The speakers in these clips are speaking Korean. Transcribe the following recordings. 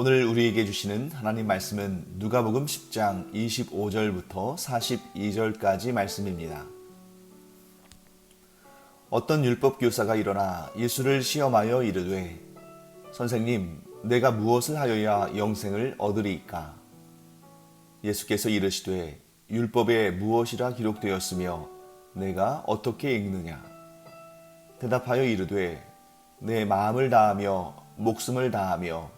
오늘 우리에게 주시는 하나님 말씀은 누가복음 10장 25절부터 42절까지 말씀입니다. 어떤 율법 교사가 일어나 예수를 시험하여 이르되 선생님 내가 무엇을 하여야 영생을 얻으리이까 예수께서 이르시되 율법에 무엇이라 기록되었으며 내가 어떻게 읽느냐 대답하여 이르되 내 마음을 다하며 목숨을 다하며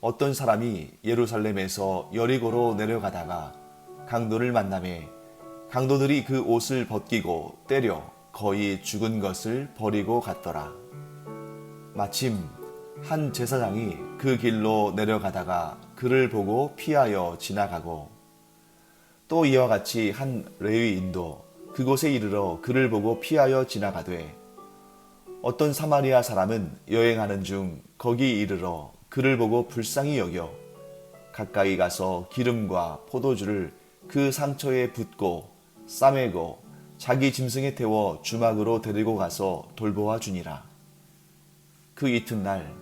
어떤 사람이 예루살렘에서 여리고로 내려가다가 강도를 만남에 강도들이 그 옷을 벗기고 때려 거의 죽은 것을 버리고 갔더라. 마침 한 제사장이 그 길로 내려가다가 그를 보고 피하여 지나가고 또 이와 같이 한 레위인도 그곳에 이르러 그를 보고 피하여 지나가되 어떤 사마리아 사람은 여행하는 중 거기 이르러 그를 보고 불쌍히 여겨 가까이 가서 기름과 포도주를 그 상처에 붓고 싸매고 자기 짐승에 태워 주막으로 데리고 가서 돌보아 주니라. 그 이튿날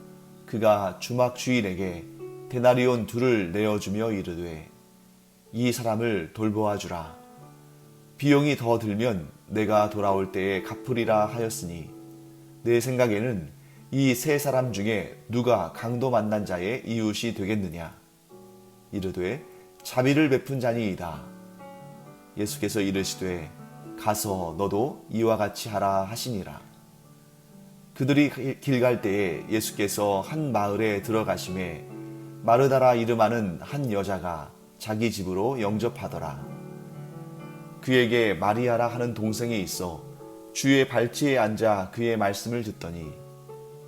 그가 주막 주인에게 데나리온 둘을 내어주며 이르되 이 사람을 돌보아 주라. 비용이 더 들면 내가 돌아올 때에 갚으리라 하였으니 내 생각에는 이 세 사람 중에 누가 강도 만난 자의 이웃이 되겠느냐? 이르되 자비를 베푼 자니이다. 예수께서 이르시되 가서 너도 이와 같이 하라 하시니라. 그들이 길 갈 때에 예수께서 한 마을에 들어가심에 마르다라 이름하는 한 여자가 자기 집으로 영접하더라. 그에게 마리아라 하는 동생이 있어 주의 발치에 앉아 그의 말씀을 듣더니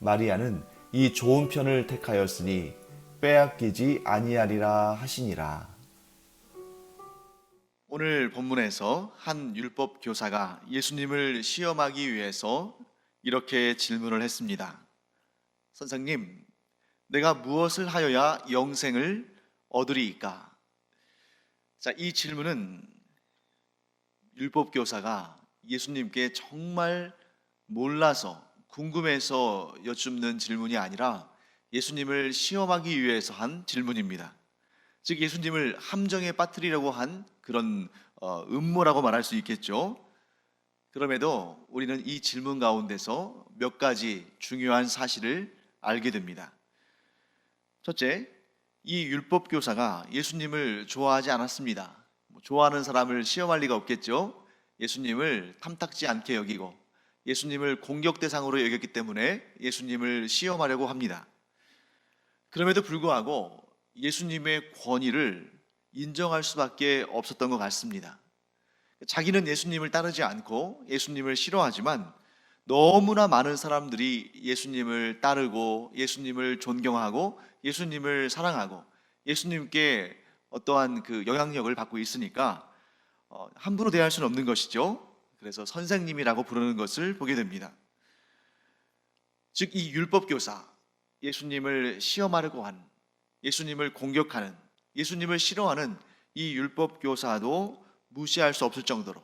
마리아는 이 좋은 편을 택하였으니 빼앗기지 아니하리라 하시니라. 오늘 본문에서 한 율법 교사가 예수님을 시험하기 위해서 이렇게 질문을 했습니다. 선생님, 내가 무엇을 하여야 영생을 얻으리이까? 자, 이 질문은 율법 교사가 예수님께 정말 몰라서 궁금해서 여쭙는 질문이 아니라 예수님을 시험하기 위해서 한 질문입니다. 즉 예수님을 함정에 빠뜨리려고 한 그런 어, 음모라고 말할 수 있겠죠. 그럼에도 우리는 이 질문 가운데서 몇 가지 중요한 사실을 알게 됩니다. 첫째, 이 율법 교사가 예수님을 좋아하지 않았습니다. 뭐 좋아하는 사람을 시험할 리가 없겠죠. 예수님을 탐탁지 않게 여기고 예수님을 공격 대상으로 여겼기 때문에 예수님을 시험하려고 합니다. 그럼에도 불구하고 예수님의 권위를 인정할 수밖에 없었던 것 같습니다. 자기는 예수님을 따르지 않고 예수님을 싫어하지만 너무나 많은 사람들이 예수님을 따르고 예수님을 존경하고 예수님을 사랑하고 예수님께 어떠한 그 영향력을 받고 있으니까 어, 함부로 대할 수는 없는 것이죠. 그래서 선생님이라고 부르는 것을 보게 됩니다. 즉 이 율법 교사 예수님을 시험하려고 한 예수님을 공격하는 예수님을 싫어하는 이 율법 교사도 무시할 수 없을 정도로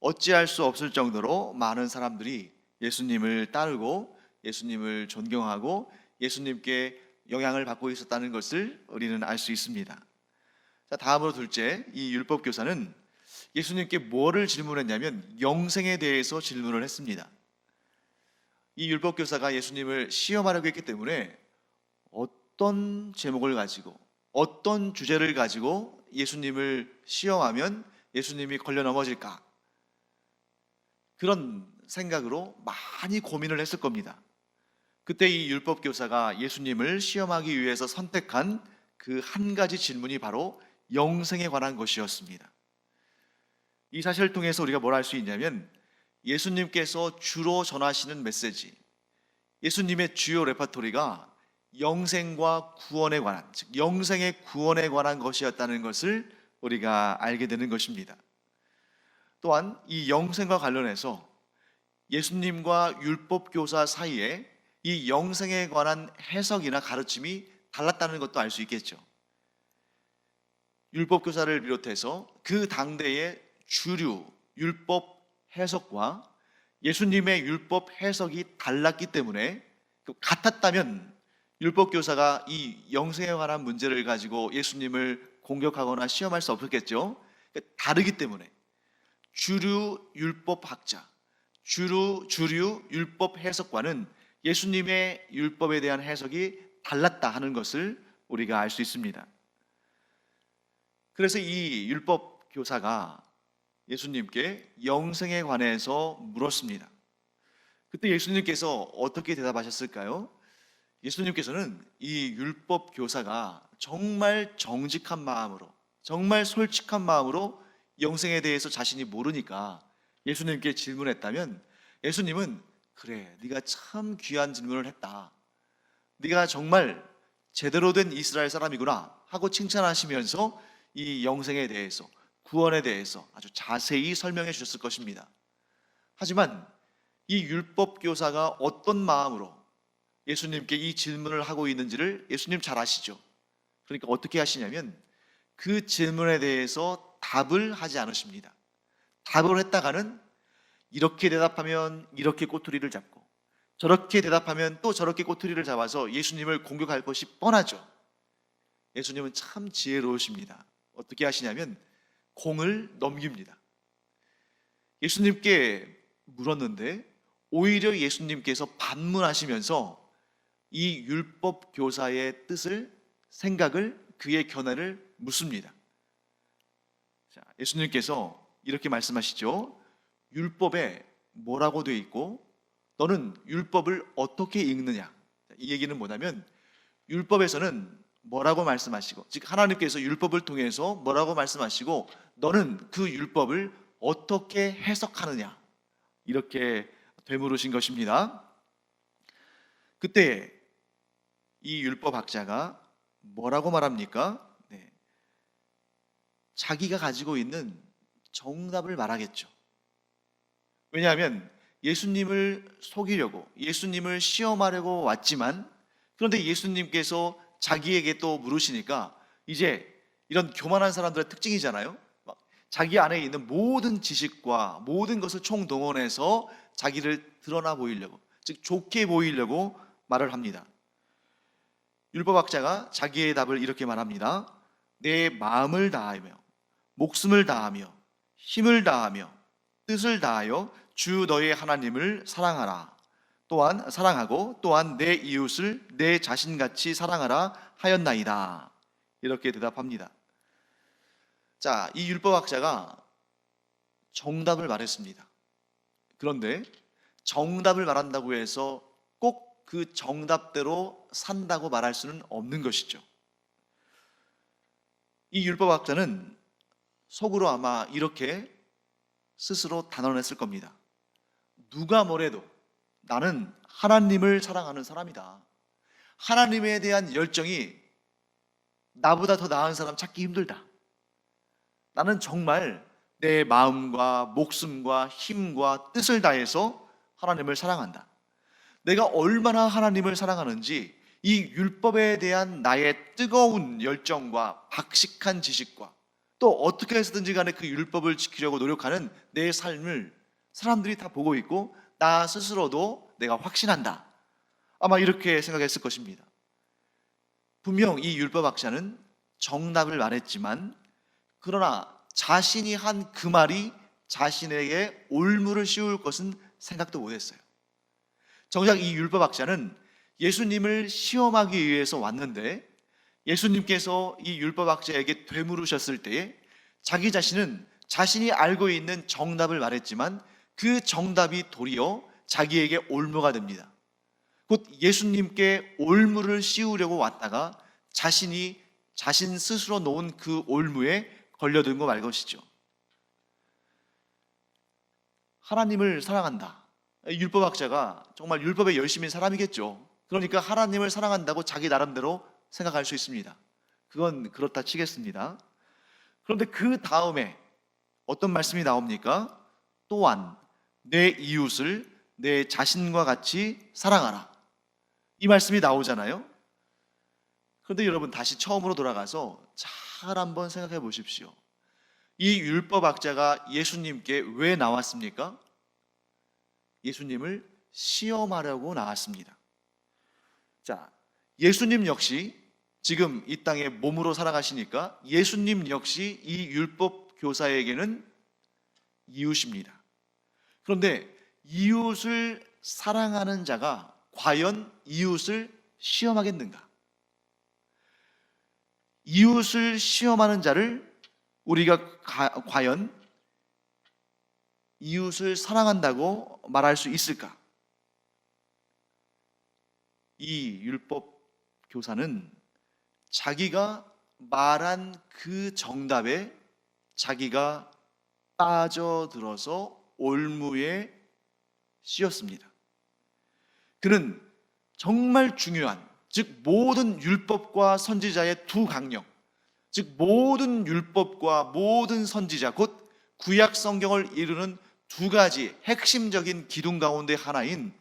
어찌할 수 없을 정도로 많은 사람들이 예수님을 따르고 예수님을 존경하고 예수님께 영향을 받고 있었다는 것을 우리는 알 수 있습니다. 자, 다음으로 둘째, 이 율법 교사는 예수님께 뭐를 질문했냐면 영생에 대해서 질문을 했습니다. 이 율법 교사가 예수님을 시험하려고 했기 때문에 어떤 제목을 가지고 어떤 주제를 가지고 예수님을 시험하면 예수님이 걸려 넘어질까? 그런 생각으로 많이 고민을 했을 겁니다. 그때 이 율법 교사가 예수님을 시험하기 위해서 선택한 그 한 가지 질문이 바로 영생에 관한 것이었습니다. 이 사실을 통해서 우리가 뭘 알 수 있냐면 예수님께서 주로 전하시는 메시지, 예수님의 주요 레파토리가 영생과 구원에 관한, 즉 영생의 구원에 관한 것이었다는 것을 우리가 알게 되는 것입니다. 또한 이 영생과 관련해서 예수님과 율법 교사 사이에 이 영생에 관한 해석이나 가르침이 달랐다는 것도 알 수 있겠죠. 율법 교사를 비롯해서 그 당대의 주류 율법 해석과 예수님의 율법 해석이 달랐기 때문에 그 같았다면 율법 교사가 이 영생에 관한 문제를 가지고 예수님을 공격하거나 시험할 수 없었겠죠. 다르기 때문에 주류 율법 학자, 주류 주류 율법 해석과는 예수님의 율법에 대한 해석이 달랐다 하는 것을 우리가 알 수 있습니다. 그래서 이 율법 교사가 예수님께 영생에 관해서 물었습니다. 그때 예수님께서 어떻게 대답하셨을까요? 예수님께서는 이 율법 교사가 정말 정직한 마음으로, 정말 솔직한 마음으로 영생에 대해서 자신이 모르니까 예수님께 질문했다면 예수님은 그래, 네가 참 귀한 질문을 했다. 네가 정말 제대로 된 이스라엘 사람이구나 하고 칭찬하시면서 이 영생에 대해서 구원에 대해서 아주 자세히 설명해 주셨을 것입니다. 하지만 이 율법 교사가 어떤 마음으로 예수님께 이 질문을 하고 있는지를 예수님 잘 아시죠. 그러니까 어떻게 하시냐면 그 질문에 대해서 답을 하지 않으십니다. 답을 했다가는 이렇게 대답하면 이렇게 꼬투리를 잡고 저렇게 대답하면 또 저렇게 꼬투리를 잡아서 예수님을 공격할 것이 뻔하죠. 예수님은 참 지혜로우십니다. 어떻게 하시냐면 공을 넘깁니다. 예수님께 물었는데 오히려 예수님께서 반문하시면서 이 율법 교사의 뜻을 생각을 그의 견해를 묻습니다. 자, 예수님께서 이렇게 말씀하시죠. 율법에 뭐라고 되어 있고 너는 율법을 어떻게 읽느냐? 이 얘기는 뭐냐면 율법에서는 뭐라고 말씀하시고 즉 하나님께서 율법을 통해서 뭐라고 말씀하시고 너는 그 율법을 어떻게 해석하느냐? 이렇게 되물으신 것입니다. 그때 이 율법학자가 뭐라고 말합니까? 네. 자기가 가지고 있는 정답을 말하겠죠. 왜냐하면 예수님을 속이려고 예수님을 시험하려고 왔지만 그런데 예수님께서 자기에게 또 물으시니까 이제 이런 교만한 사람들의 특징이잖아요. 막 자기 안에 있는 모든 지식과 모든 것을 총동원해서 자기를 드러나 보이려고 즉 좋게 보이려고 말을 합니다. 율법학자가 자기의 답을 이렇게 말합니다. 내 마음을 다하며 목숨을 다하며 힘을 다하며 뜻을 다하여 주 너의 하나님을 사랑하라. 또한 사랑하고 또한 내 이웃을 내 자신같이 사랑하라 하였나이다. 이렇게 대답합니다. 자, 이 율법학자가 정답을 말했습니다. 그런데 정답을 말한다고 해서 꼭 그 정답대로 산다고 말할 수는 없는 것이죠. 이 율법학자는 속으로 아마 이렇게 스스로 단언했을 겁니다. 누가 뭐래도 나는 하나님을 사랑하는 사람이다. 하나님에 대한 열정이 나보다 더 나은 사람 찾기 힘들다. 나는 정말 내 마음과 목숨과 힘과 뜻을 다해서 하나님을 사랑한다. 내가 얼마나 하나님을 사랑하는지 이 율법에 대한 나의 뜨거운 열정과 박식한 지식과 또 어떻게 해서든지 간에 그 율법을 지키려고 노력하는 내 삶을 사람들이 다 보고 있고 나 스스로도 내가 확신한다. 아마 이렇게 생각했을 것입니다. 분명 이 율법학자는 정답을 말했지만 그러나 자신이 한 그 말이 자신에게 올무를 씌울 것은 생각도 못했어요. 정작 이 율법학자는 예수님을 시험하기 위해서 왔는데 예수님께서 이 율법학자에게 되물으셨을 때에 자기 자신은 자신이 알고 있는 정답을 말했지만 그 정답이 도리어 자기에게 올무가 됩니다. 곧 예수님께 올무를 씌우려고 왔다가 자신이 자신 스스로 놓은 그 올무에 걸려든 거 말 것이죠. 하나님을 사랑한다. 율법학자가 정말 율법에 열심인 사람이겠죠. 그러니까 하나님을 사랑한다고 자기 나름대로 생각할 수 있습니다. 그건 그렇다 치겠습니다. 그런데 그 다음에 어떤 말씀이 나옵니까? 또한 내 이웃을 내 자신과 같이 사랑하라. 이 말씀이 나오잖아요. 그런데 여러분 다시 처음으로 돌아가서 잘 한번 생각해 보십시오. 이 율법학자가 예수님께 왜 나왔습니까? 예수님을 시험하려고 나왔습니다. 자, 예수님 역시 지금 이 땅에 몸으로 살아가시니까 예수님 역시 이 율법 교사에게는 이웃입니다. 그런데 이웃을 사랑하는 자가 과연 이웃을 시험하겠는가? 이웃을 시험하는 자를 우리가 가- 과연 이웃을 사랑한다고 말할 수 있을까? 이 율법 교사는 자기가 말한 그 정답에 자기가 빠져들어서 올무에 씌었습니다. 그는 정말 중요한 즉 모든 율법과 선지자의 두 강령 즉 모든 율법과 모든 선지자 곧 구약 성경을 이루는 두 가지 핵심적인 기둥 가운데 하나인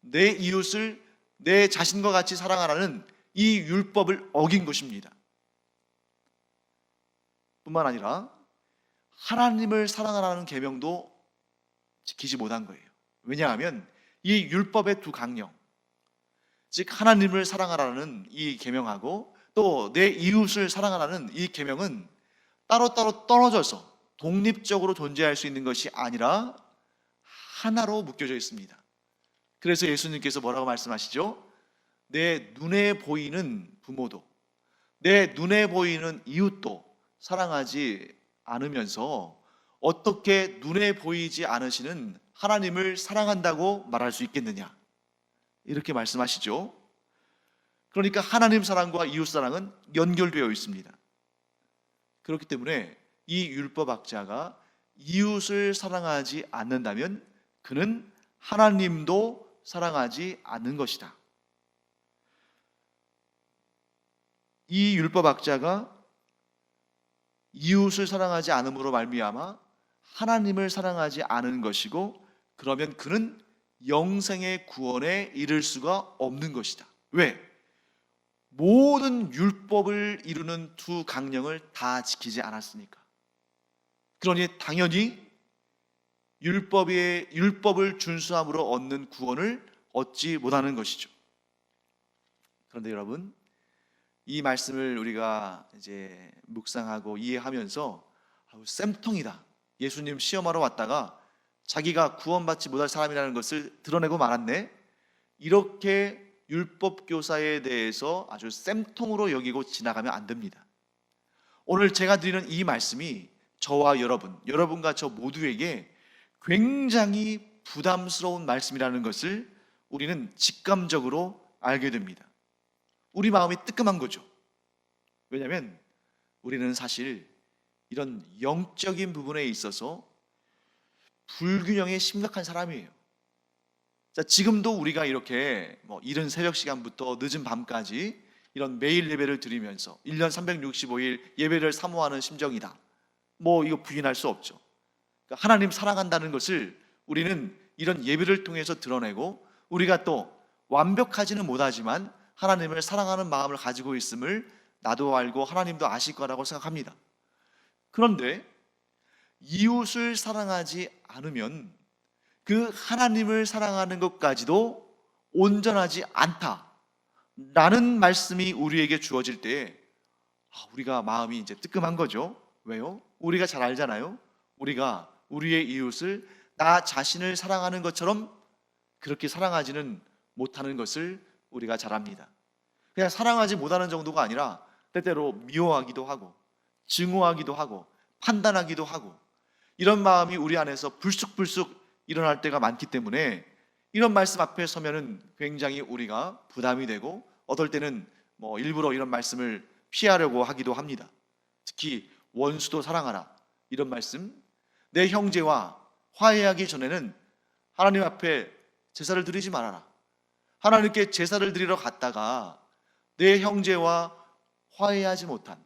내 이웃을 내 자신과 같이 사랑하라는 이 율법을 어긴 것입니다. 뿐만 아니라 하나님을 사랑하라는 계명도 지키지 못한 거예요. 왜냐하면 이 율법의 두 강령 즉 하나님을 사랑하라는 이 계명하고 또 내 이웃을 사랑하라는 이 계명은 따로따로 떨어져서 독립적으로 존재할 수 있는 것이 아니라 하나로 묶여져 있습니다. 그래서 예수님께서 뭐라고 말씀하시죠? 내 눈에 보이는 부모도 내 눈에 보이는 이웃도 사랑하지 않으면서 어떻게 눈에 보이지 않으시는 하나님을 사랑한다고 말할 수 있겠느냐? 이렇게 말씀하시죠. 그러니까 하나님 사랑과 이웃 사랑은 연결되어 있습니다. 그렇기 때문에 이 율법학자가 이웃을 사랑하지 않는다면 그는 하나님도 사랑하지 않는 것이다. 이 율법학자가 이웃을 사랑하지 않음으로 말미암아 하나님을 사랑하지 않은 것이고 그러면 그는 영생의 구원에 이를 수가 없는 것이다. 왜? 모든 율법을 이루는 두 강령을 다 지키지 않았으니까. 그러니 당연히 율법의 율법을 준수함으로 얻는 구원을 얻지 못하는 것이죠. 그런데 여러분, 이 말씀을 우리가 이제 묵상하고 이해하면서 아우, 쌤통이다. 예수님 시험하러 왔다가 자기가 구원받지 못할 사람이라는 것을 드러내고 말았네. 이렇게 율법 교사에 대해서 아주 쌤통으로 여기고 지나가면 안 됩니다. 오늘 제가 드리는 이 말씀이 저와 여러분, 여러분과 저 모두에게 굉장히 부담스러운 말씀이라는 것을 우리는 직감적으로 알게 됩니다. 우리 마음이 뜨끔한 거죠. 왜냐하면 우리는 사실 이런 영적인 부분에 있어서 불균형에 심각한 사람이에요. 자, 지금도 우리가 이렇게 뭐 이른 새벽 시간부터 늦은 밤까지 이런 매일 예배를 드리면서 1년 365일 예배를 사모하는 심정이다. 뭐 이거 부인할 수 없죠. 그러니까 하나님 사랑한다는 것을 우리는 이런 예배를 통해서 드러내고 우리가 또 완벽하지는 못하지만 하나님을 사랑하는 마음을 가지고 있음을 나도 알고 하나님도 아실 거라고 생각합니다. 그런데 이웃을 사랑하지 않으면 그 하나님을 사랑하는 것까지도 온전하지 않다. 라는 말씀이 우리에게 주어질 때 아, 우리가 마음이 이제 뜨끔한 거죠. 왜요? 우리가 잘 알잖아요. 우리가 우리의 이웃을 나 자신을 사랑하는 것처럼 그렇게 사랑하지는 못하는 것을 우리가 잘 압니다. 그냥 사랑하지 못하는 정도가 아니라 때때로 미워하기도 하고 증오하기도 하고 판단하기도 하고 이런 마음이 우리 안에서 불쑥불쑥 일어날 때가 많기 때문에 이런 말씀 앞에 서면은 굉장히 우리가 부담이 되고 어떨 때는 뭐 일부러 이런 말씀을 피하려고 하기도 합니다. 특히 원수도 사랑하라 이런 말씀 내 형제와 화해하기 전에는 하나님 앞에 제사를 드리지 말아라. 하나님께 제사를 드리러 갔다가 내 형제와 화해하지 못한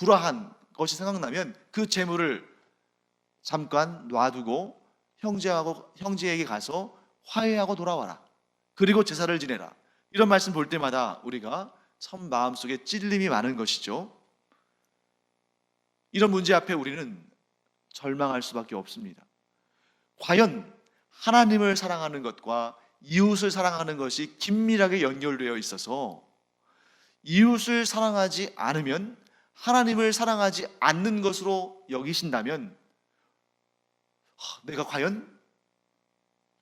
불화한 것이 생각나면 그 재물을 잠깐 놔두고 형제하고 형제에게 가서 화해하고 돌아와라. 그리고 제사를 지내라. 이런 말씀 볼 때마다 우리가 참 마음속에 찔림이 많은 것이죠. 이런 문제 앞에 우리는 절망할 수밖에 없습니다. 과연 하나님을 사랑하는 것과 이웃을 사랑하는 것이 긴밀하게 연결되어 있어서 이웃을 사랑하지 않으면 하나님을 사랑하지 않는 것으로 여기신다면 하, 내가 과연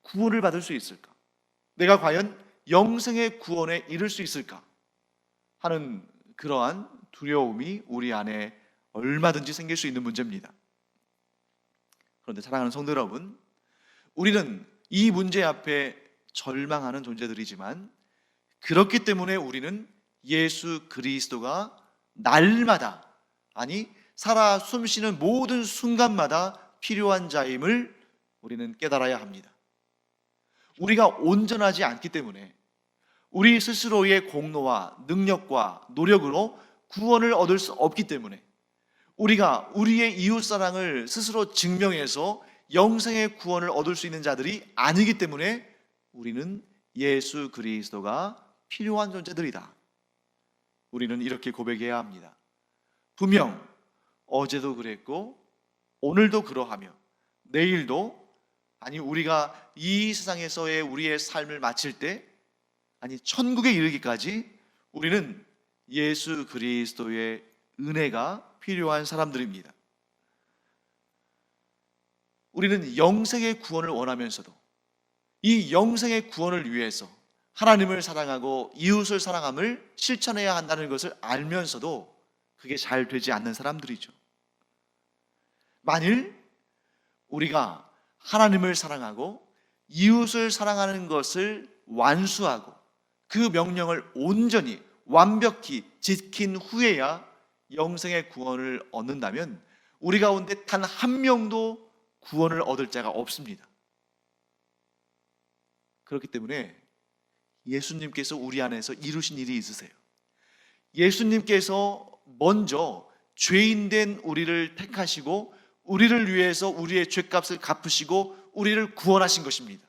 구원을 받을 수 있을까? 내가 과연 영생의 구원에 이를 수 있을까? 하는 그러한 두려움이 우리 안에 얼마든지 생길 수 있는 문제입니다. 그런데 사랑하는 성도 여러분, 우리는 이 문제 앞에 절망하는 존재들이지만 그렇기 때문에 우리는 예수 그리스도가 날마다 아니 살아 숨쉬는 모든 순간마다 필요한 자임을 우리는 깨달아야 합니다. 우리가 온전하지 않기 때문에 우리 스스로의 공로와 능력과 노력으로 구원을 얻을 수 없기 때문에 우리가 우리의 이웃 사랑을 스스로 증명해서 영생의 구원을 얻을 수 있는 자들이 아니기 때문에 우리는 예수 그리스도가 필요한 존재들이다. 우리는 이렇게 고백해야 합니다. 분명 어제도 그랬고 오늘도 그러하며 내일도 아니 우리가 이 세상에서의 우리의 삶을 마칠 때 아니 천국에 이르기까지 우리는 예수 그리스도의 은혜가 필요한 사람들입니다. 우리는 영생의 구원을 원하면서도 이 영생의 구원을 위해서 하나님을 사랑하고 이웃을 사랑함을 실천해야 한다는 것을 알면서도 그게 잘 되지 않는 사람들이죠. 만일 우리가 하나님을 사랑하고 이웃을 사랑하는 것을 완수하고 그 명령을 온전히 완벽히 지킨 후에야 영생의 구원을 얻는다면 우리 가운데 단 한 명도 구원을 얻을 자가 없습니다. 그렇기 때문에 예수님께서 우리 안에서 이루신 일이 있으세요. 예수님께서 먼저 죄인된 우리를 택하시고 우리를 위해서 우리의 죄값을 갚으시고 우리를 구원하신 것입니다.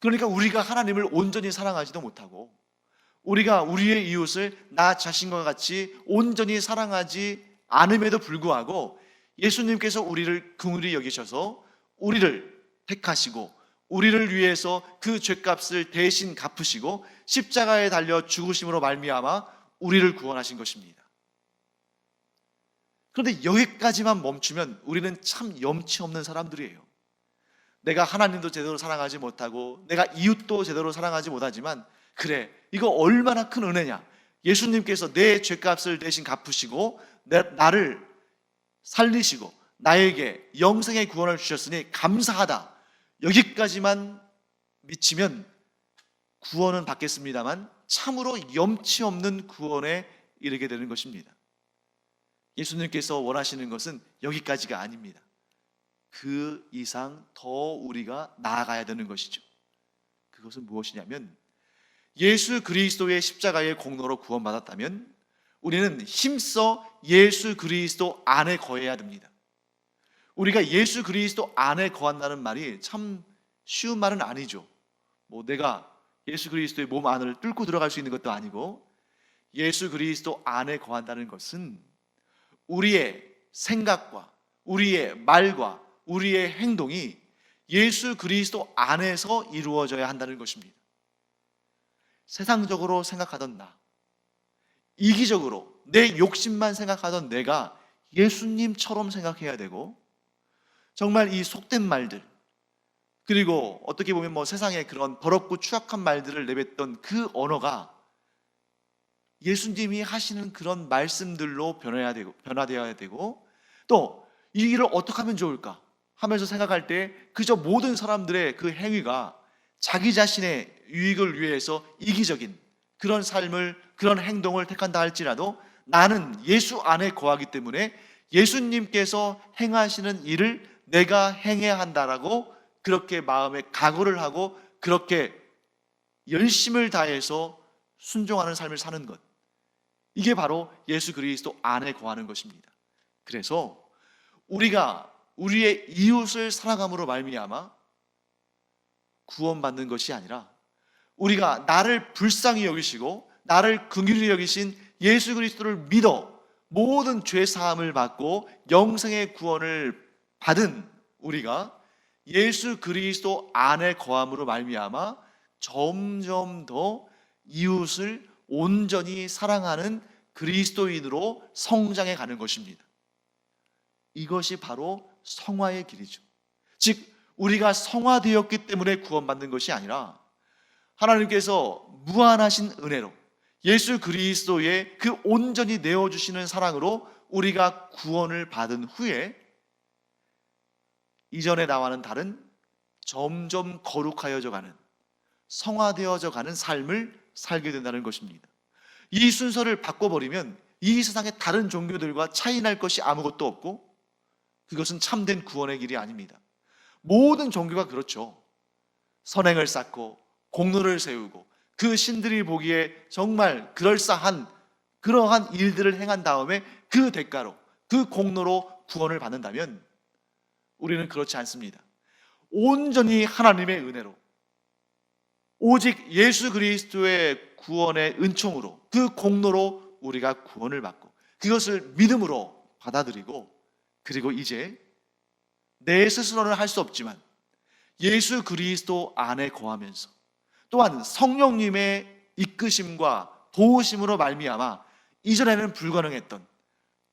그러니까 우리가 하나님을 온전히 사랑하지도 못하고 우리가 우리의 이웃을 나 자신과 같이 온전히 사랑하지 않음에도 불구하고 예수님께서 우리를 긍휼히 여기셔서 우리를 택하시고 우리를 위해서 그 죄값을 대신 갚으시고 십자가에 달려 죽으심으로 말미암아 우리를 구원하신 것입니다. 그런데 여기까지만 멈추면 우리는 참 염치 없는 사람들이에요. 내가 하나님도 제대로 사랑하지 못하고 내가 이웃도 제대로 사랑하지 못하지만 그래 이거 얼마나 큰 은혜냐 예수님께서 내 죄값을 대신 갚으시고 내, 나를 살리시고 나에게 영생의 구원을 주셨으니 감사하다 여기까지만 미치면 구원은 받겠습니다만 참으로 염치 없는 구원에 이르게 되는 것입니다 예수님께서 원하시는 것은 여기까지가 아닙니다 그 이상 더 우리가 나아가야 되는 것이죠. 그것은 무엇이냐면 예수 그리스도의 십자가의 공로로 구원받았다면 우리는 힘써 예수 그리스도 안에 거해야 됩니다. 우리가 예수 그리스도 안에 거한다는 말이 참 쉬운 말은 아니죠. 뭐 내가 예수 그리스도의 몸 안을 뚫고 들어갈 수 있는 것도 아니고 예수 그리스도 안에 거한다는 것은 우리의 생각과 우리의 말과 우리의 행동이 예수 그리스도 안에서 이루어져야 한다는 것입니다. 세상적으로 생각하던 나, 이기적으로 내 욕심만 생각하던 내가 예수님처럼 생각해야 되고, 정말 이 속된 말들, 그리고 어떻게 보면 뭐 세상에 그런 더럽고 추악한 말들을 내뱉던 그 언어가 예수님이 하시는 그런 말씀들로 변해야 되고 변화되어야 되고 또 이 일을 어떻게 하면 좋을까 하면서 생각할 때 그저 모든 사람들의 그 행위가 자기 자신의 유익을 위해서 이기적인 그런 삶을 그런 행동을 택한다 할지라도 나는 예수 안에 거하기 때문에 예수님께서 행하시는 일을 내가 행해야 한다라고 그렇게 마음에 각오를 하고 그렇게 열심을 다해서 순종하는 삶을 사는 것. 이게 바로 예수 그리스도 안에 거하는 것입니다. 그래서 우리가 우리의 이웃을 사랑함으로 말미암아 구원받는 것이 아니라 우리가 나를 불쌍히 여기시고 나를 긍휼히 여기신 예수 그리스도를 믿어 모든 죄 사함을 받고 영생의 구원을 받은 우리가 예수 그리스도 안에 거함으로 말미암아 점점 더 이웃을 온전히 사랑하는 그리스도인으로 성장해 가는 것입니다. 이것이 바로 성화의 길이죠. 즉 우리가 성화되었기 때문에 구원받는 것이 아니라 하나님께서 무한하신 은혜로 예수 그리스도의 그 온전히 내어 주시는 사랑으로 우리가 구원을 받은 후에 이전에 나와는 다른 점점 거룩하여져 가는 성화되어져 가는 삶을 살게 된다는 것입니다. 이 순서를 바꿔버리면 이 세상의 다른 종교들과 차이 날 것이 아무것도 없고 그것은 참된 구원의 길이 아닙니다. 모든 종교가 그렇죠. 선행을 쌓고 공로를 세우고 그 신들이 보기에 정말 그럴싸한 그러한 일들을 행한 다음에 그 대가로 그 공로로 구원을 받는다면 우리는 그렇지 않습니다. 온전히 하나님의 은혜로 오직 예수 그리스도의 구원의 은총으로 그 공로로 우리가 구원을 받고 그것을 믿음으로 받아들이고 그리고 이제 내 스스로는 할 수 없지만 예수 그리스도 안에 거하면서 또한 성령님의 이끄심과 도우심으로 말미암아 이전에는 불가능했던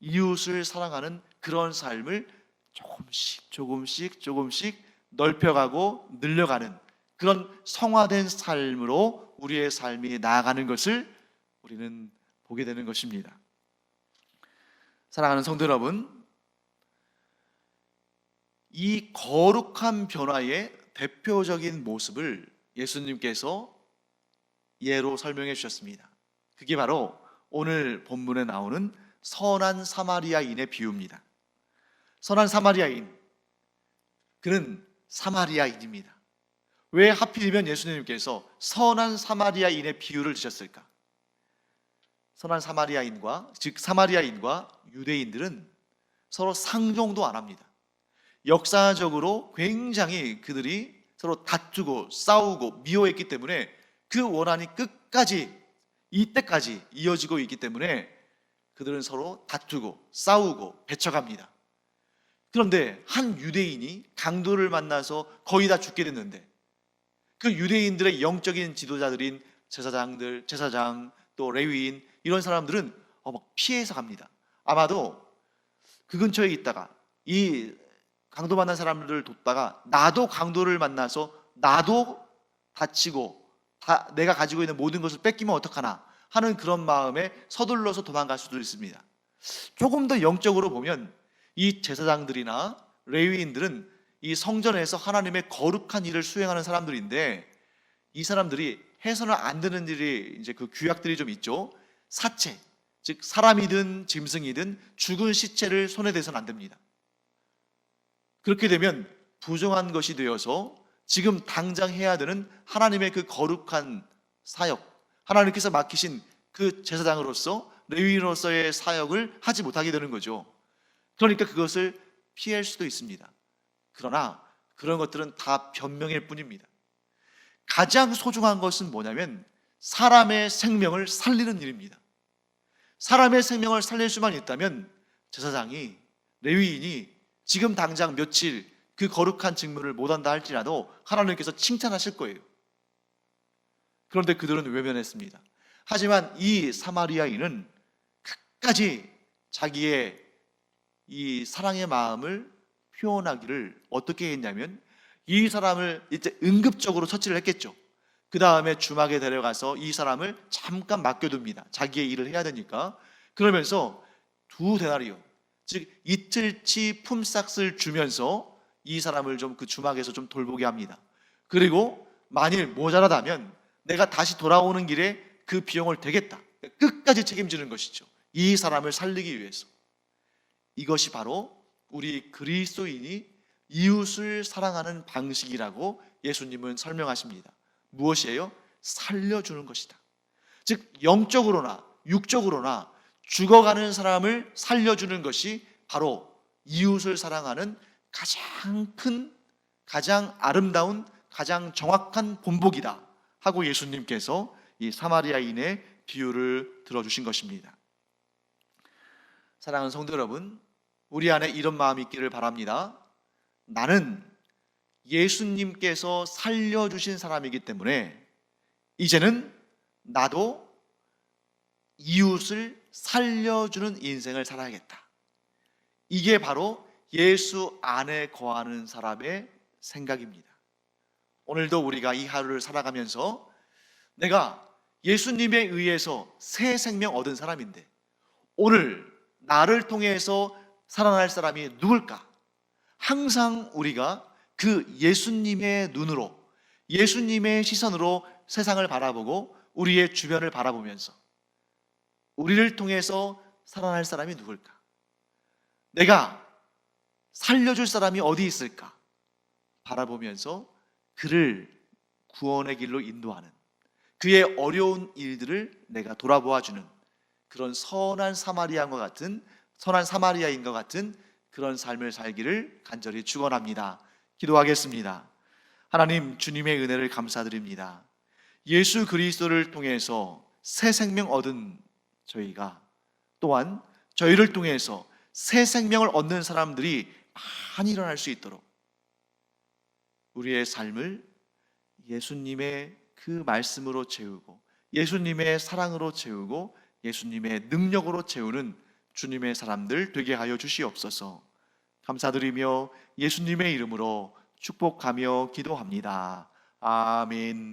이웃을 사랑하는 그런 삶을 조금씩 조금씩 조금씩 넓혀가고 늘려가는 그런 성화된 삶으로 우리의 삶이 나아가는 것을 우리는 보게 되는 것입니다. 사랑하는 성도 여러분, 이 거룩한 변화의 대표적인 모습을 예수님께서 예로 설명해 주셨습니다. 그게 바로 오늘 본문에 나오는 선한 사마리아인의 비유입니다. 선한 사마리아인, 그는 사마리아인입니다. 왜 하필이면 예수님께서 선한 사마리아인의 비유를 드셨을까? 선한 사마리아인과, 즉 사마리아인과 유대인들은 서로 상종도 안 합니다. 역사적으로 굉장히 그들이 서로 다투고 싸우고 미워했기 때문에 그 원한이 끝까지 이때까지 이어지고 있기 때문에 그들은 서로 다투고 싸우고 배척합니다. 그런데 한 유대인이 강도를 만나서 거의 다 죽게 됐는데 그 유대인들의 영적인 지도자들인 제사장들, 제사장, 또 레위인 이런 사람들은 어, 막 피해서 갑니다. 아마도 그 근처에 있다가 이 강도 만난 사람들을 돕다가 나도 강도를 만나서 나도 다치고 다 내가 가지고 있는 모든 것을 뺏기면 어떡하나 하는 그런 마음에 서둘러서 도망갈 수도 있습니다. 조금 더 영적으로 보면 이 제사장들이나 레위인들은 이 성전에서 하나님의 거룩한 일을 수행하는 사람들인데 이 사람들이 해서는 안 되는 일이 이제 그 규약들이 좀 있죠. 사체, 즉 사람이든 짐승이든 죽은 시체를 손에 대서는 안 됩니다. 그렇게 되면 부정한 것이 되어서 지금 당장 해야 되는 하나님의 그 거룩한 사역, 하나님께서 맡기신 그 제사장으로서 레위인으로서의 사역을 하지 못하게 되는 거죠. 그러니까 그것을 피할 수도 있습니다. 그러나 그런 것들은 다 변명일 뿐입니다. 가장 소중한 것은 뭐냐면 사람의 생명을 살리는 일입니다. 사람의 생명을 살릴 수만 있다면 제사장이 레위인이 지금 당장 며칠 그 거룩한 직무를 못한다 할지라도 하나님께서 칭찬하실 거예요. 그런데 그들은 외면했습니다. 하지만 이 사마리아인은 끝까지 자기의 이 사랑의 마음을 표현하기를 어떻게 했냐면 이 사람을 이제 응급적으로 처치를 했겠죠. 그 다음에 주막에 데려가서 이 사람을 잠깐 맡겨둡니다. 자기의 일을 해야 되니까. 그러면서 두 데나리온, 즉 이틀치 품삯을 주면서 이 사람을 좀 그 주막에서 좀 돌보게 합니다. 그리고 만일 모자라다면 내가 다시 돌아오는 길에 그 비용을 대겠다. 끝까지 책임지는 것이죠. 이 사람을 살리기 위해서. 이것이 바로 우리 그리스도인이 이웃을 사랑하는 방식이라고 예수님은 설명하십니다. 무엇이에요? 살려주는 것이다. 즉, 영적으로나 육적으로나 죽어가는 사람을 살려주는 것이 바로 이웃을 사랑하는 가장 큰, 가장 아름다운, 가장 정확한 본보기다. 하고 예수님께서 이 사마리아인의 비유를 들어주신 것입니다. 사랑하는 성도 여러분, 우리 안에 이런 마음이 있기를 바랍니다. 나는 예수님께서 살려주신 사람이기 때문에 이제는 나도 이웃을 살려주는 인생을 살아야겠다. 이게 바로 예수 안에 거하는 사람의 생각입니다. 오늘도 우리가 이 하루를 살아가면서 내가 예수님에 의해서 새 생명 얻은 사람인데 오늘 나를 통해서 살아날 사람이 누굴까? 항상 우리가 그 예수님의 눈으로 예수님의 시선으로 세상을 바라보고 우리의 주변을 바라보면서 우리를 통해서 살아날 사람이 누굴까? 내가 살려줄 사람이 어디 있을까? 바라보면서 그를 구원의 길로 인도하는 그의 어려운 일들을 내가 돌아보아 주는 그런 선한 사마리아인과 같은 선한 사마리아인과 같은 그런 삶을 살기를 간절히 축원합니다. 기도하겠습니다. 하나님 주님의 은혜를 감사드립니다. 예수 그리스도를 통해서 새 생명 얻은 저희가 또한 저희를 통해서 새 생명을 얻는 사람들이 많이 일어날 수 있도록 우리의 삶을 예수님의 그 말씀으로 채우고 예수님의 사랑으로 채우고 예수님의 능력으로 채우는 주님의 사람들 되게 하여 주시옵소서. 감사드리며 예수님의 이름으로 축복하며 기도합니다. 아멘.